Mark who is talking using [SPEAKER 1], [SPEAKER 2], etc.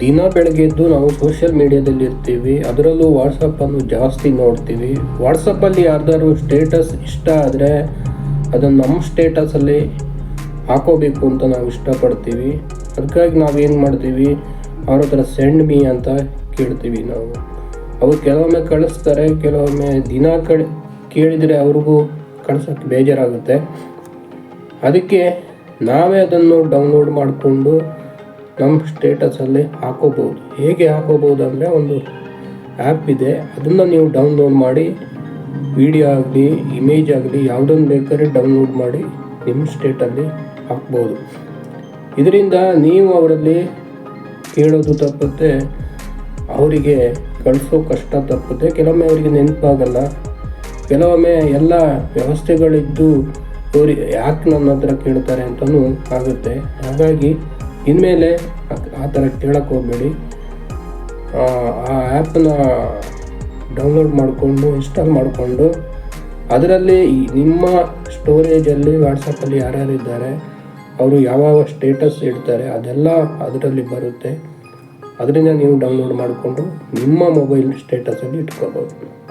[SPEAKER 1] ದಿನ ಬೆಳಗ್ಗೆ ಎದ್ದು ನಾವು ಸೋಷಿಯಲ್ ಮೀಡಿಯಾದಲ್ಲಿ ಇರ್ತೀವಿ. ಅದರಲ್ಲೂ ವಾಟ್ಸಪ್ಪನ್ನು ಜಾಸ್ತಿ ನೋಡ್ತೀವಿ. ವಾಟ್ಸಪ್ಪಲ್ಲಿ ಯಾರ್ದಾದ್ರು ಸ್ಟೇಟಸ್ ಇಷ್ಟ ಆದರೆ ಅದನ್ನು ನಮ್ಮ ಸ್ಟೇಟಸಲ್ಲಿ ಹಾಕೋಬೇಕು ಅಂತ ನಾವು ಇಷ್ಟಪಡ್ತೀವಿ. ಅದಕ್ಕಾಗಿ ನಾವೇನು ಮಾಡ್ತೀವಿ? ಅವ್ರ ಹತ್ರ ಸೆಂಡ್ ಮೀ ಅಂತ ಕೇಳ್ತೀವಿ ನಾವು. ಅವ್ರು ಕೆಲವೊಮ್ಮೆ ಕಳಿಸ್ತಾರೆ, ಕೆಲವೊಮ್ಮೆ ದಿನ ಕಳಿ, ಕೇಳಿದರೆ ಅವ್ರಿಗೂ ಕಳ್ಸೋಕ್ಕೆ ಬೇಜಾರಾಗುತ್ತೆ. ಅದಕ್ಕೆ ನಾವೇ ಅದನ್ನು ಡೌನ್ಲೋಡ್ ಮಾಡಿಕೊಂಡು ನಮ್ಮ ಸ್ಟೇಟಸಲ್ಲಿ ಹಾಕೋಬೋದು. ಹೇಗೆ ಹಾಕೋಬೋದು ಅಂದರೆ ಒಂದು ಆ್ಯಪ್ ಇದೆ. ಅದನ್ನು ನೀವು ಡೌನ್ಲೋಡ್ ಮಾಡಿ ವಿಡಿಯೋ ಆಗಲಿ ಇಮೇಜ್ ಆಗಲಿ, ಯಾವುದನ್ನು ಬೇಕಾದ್ರೆ ಡೌನ್ಲೋಡ್ ಮಾಡಿ ನಿಮ್ಮ ಸ್ಟೇಟಲ್ಲಿ ಹಾಕ್ಬೋದು. ಇದರಿಂದ ನೀವು ಅವರಲ್ಲಿ ಕೇಳೋದು ತಪ್ಪುತ್ತೆ, ಅವರಿಗೆ ಕಳಿಸೋ ಕಷ್ಟ ತಪ್ಪುತ್ತೆ. ಕೆಲವೊಮ್ಮೆ ಅವರಿಗೆ ನೆನಪಾಗಲ್ಲ. ಕೆಲವೊಮ್ಮೆ ಎಲ್ಲ ವ್ಯವಸ್ಥೆಗಳಿದ್ದು ಇವ್ರಿಗೆ ಯಾಕೆ ನನ್ನ ಹತ್ರ ಕೇಳ್ತಾರೆ ಅಂತಲೂ ಆಗುತ್ತೆ. ಹಾಗಾಗಿ ಇನ್ಮೇಲೆ ಆ- ಥರ ಕೇಳಕ್ಕೆ ಹೋಗಬೇಡಿ. ಆ ಆ್ಯಪನ್ನ ಡೌನ್ಲೋಡ್ ಮಾಡಿಕೊಂಡು, ಇನ್ಸ್ಟಾಲ್ ಮಾಡಿಕೊಂಡು, ಅದರಲ್ಲಿ ನಿಮ್ಮ ಸ್ಟೋರೇಜಲ್ಲಿ, ವಾಟ್ಸಪ್ಪಲ್ಲಿ ಯಾರ್ಯಾರು ಇದ್ದಾರೆ ಅವರು ಯಾವ್ಯಾವ ಸ್ಟೇಟಸ್ ಇಡ್ತಾರೆ, ಅದೆಲ್ಲ ಅದರಲ್ಲಿ ಬರುತ್ತೆ. ಅದರಿಂದ ನೀವು ಡೌನ್ಲೋಡ್ ಮಾಡಿಕೊಂಡು ನಿಮ್ಮ ಮೊಬೈಲ್ ಸ್ಟೇಟಸಲ್ಲಿ ಇಟ್ಕೋಬೋದು.